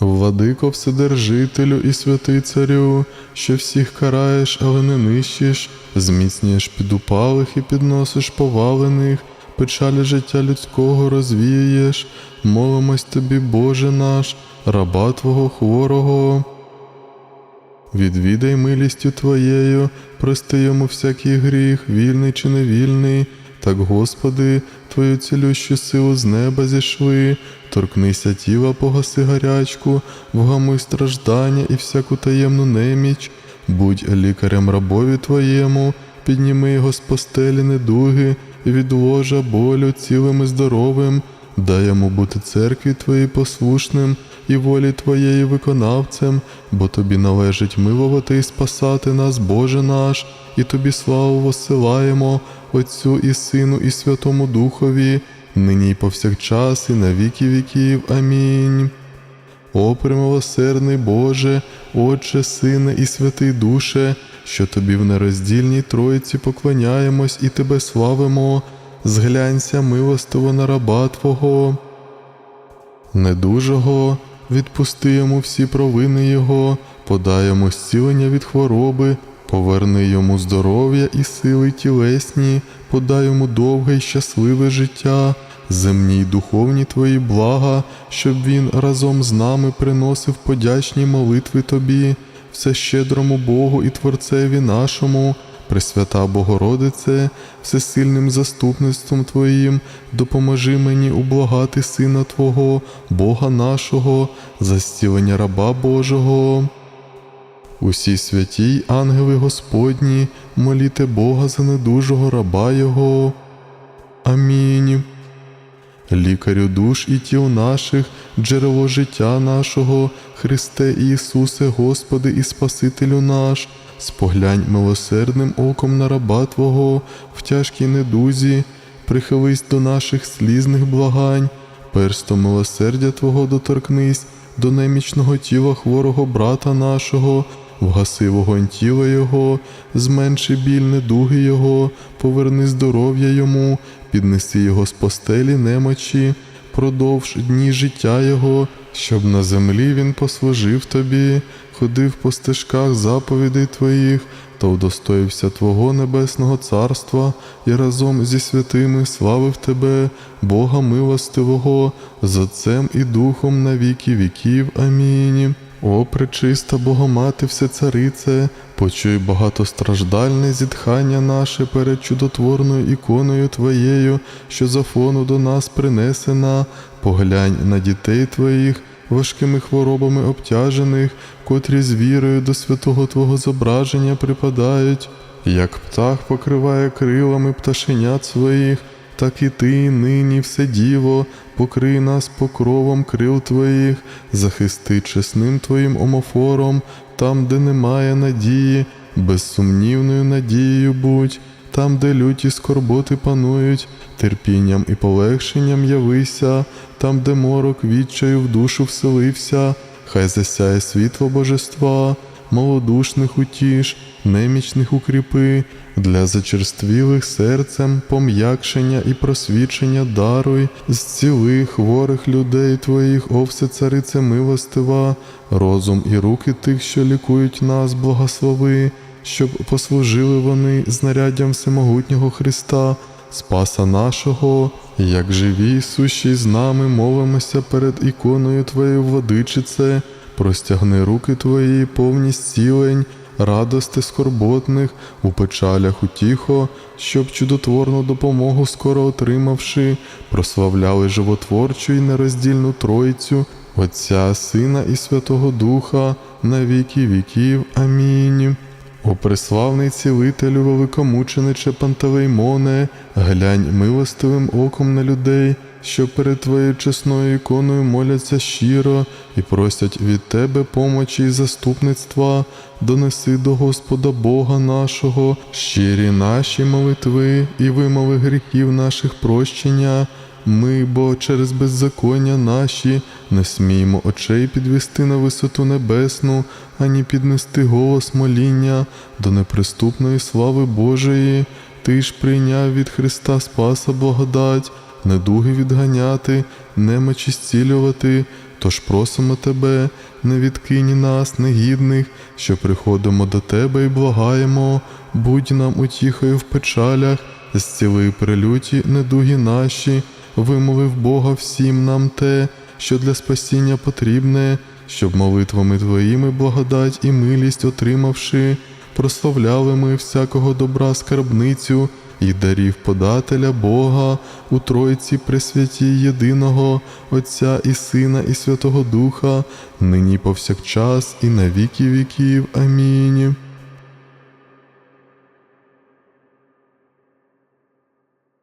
Владико Вседержителю і святий царю, що всіх караєш, але не нищиш, зміцнюєш підупалих і підносиш повалених, печалі життя людського розвієш, молимось тобі, Боже наш, раба Твого хворого. Відвідай милістю Твоєю, прости йому всякий гріх, вільний чи невільний. Так, Господи, Твою цілющу силу з неба зійшли, торкнися тіла, погаси гарячку, вгамуй страждання і всяку таємну неміч, будь лікарем рабові Твоєму, підніми його з постелі недуги, і від ложа болю цілим і здоровим, дай йому бути церкві Твоїй послушним і волі Твоєї виконавцем, бо Тобі належить милувати і спасати нас, Боже наш, і Тобі славу воссилаємо, Отцю і Сину, і Святому Духові, нині й повсякчас, і на віки віків. Амінь. О, примилосердний Боже, Отче, Сине і Святий Душе, що Тобі в нероздільній Троїці поклоняємось і Тебе славимо, зглянься милостиво на раба Твого. Недужого, відпусти йому всі провини Його, подай йому зцілення від хвороби, поверни йому здоров'я і сили тілесні, подай йому довге й щасливе життя, земні й духовні твої блага, щоб він разом з нами приносив подячні молитви Тобі, всещедрому Богу і Творцеві нашому. Пресвята Богородице, всесильним заступництвом Твоїм, допоможи мені ублагати Сина Твого, Бога нашого, за зцілення раба Божого. Усі святі ангели Господні, моліте Бога за недужого раба Його. Амінь. Лікарю душ і тіл наших, джерело життя нашого, Христе Ісусе, Господи і Спасителю наш, споглянь милосердним оком на раба Твого в тяжкій недузі, прихились до наших слізних благань, перстом милосердя Твого доторкнись до немічного тіла хворого брата нашого, вгаси вогонь тіла Його, зменши біль недуги Його, поверни здоров'я йому, піднеси його з постелі немочі, продовж дні життя Його, щоб на землі він послужив тобі, ходив по стежках заповідей Твоїх, та удостоївся Твого небесного царства і разом зі святими славив Тебе, Бога милостивого, з Отцем і Духом на віки віків. Амінь. О, пречиста Богомати Всецарице, почуй багатостраждальне зітхання наше перед чудотворною іконою Твоєю, що за фону до нас принесена, поглянь на дітей Твоїх, важкими хворобами обтяжених, котрі з вірою до святого Твого зображення припадають, як птах покриває крилами пташенят своїх, так і ти нині все діво, покрий нас покровом крил Твоїх, захисти чесним Твоїм омофором, там, де немає надії, безсумнівною надією будь, там, де люті скорботи панують, терпінням і полегшенням явися, там, де морок відчаю в душу вселився, хай засяє світло божества, малодушних утіш, немічних укріпи, для зачерствілих серцем пом'якшення і просвічення даруй, зціли хворих людей твоїх, о всецарице милостива, розум і руки тих, що лікують нас, благослови, щоб послужили вони знаряддям всемогутнього Христа, Спаса нашого, як живі, сущі з нами, молимося перед іконою Твоєю, владичице, простягни руки Твої, повні зцілень, радости скорботних, у печалях утіхо, щоб чудотворну допомогу скоро отримавши, прославляли животворчу і нероздільну Тройцю, Отця, Сина і Святого Духа, на віки віків. Амінь. О преславний цілителю великомучениче Пантелеймоне, глянь милостивим оком на людей, що перед твоєю чесною іконою моляться щиро і просять від тебе помочі і заступництва, донеси до Господа Бога нашого, щирі наші молитви і вимови гріхів наших прощення. Ми, бо через беззаконня наші не сміємо очей підвести на висоту небесну, ані піднести голос моління до неприступної слави Божої. Ти ж прийняв від Христа Спаса благодать, недуги відганяти, немочі зцілювати, Тож просимо тебе, не відкинь нас, негідних, що приходимо до тебе і благаємо, будь нам утіхою в печалях, зціли прилюті недуги наші, вимовив Бога всім нам те, що для спасіння потрібне, щоб молитвами твоїми благодать і милість отримавши, прославляли ми всякого добра скарбницю і дарів подателя Бога у Тройці Пресвятій єдиного Отця і Сина, і Святого Духа, нині повсякчас і на віки віків. Амінь.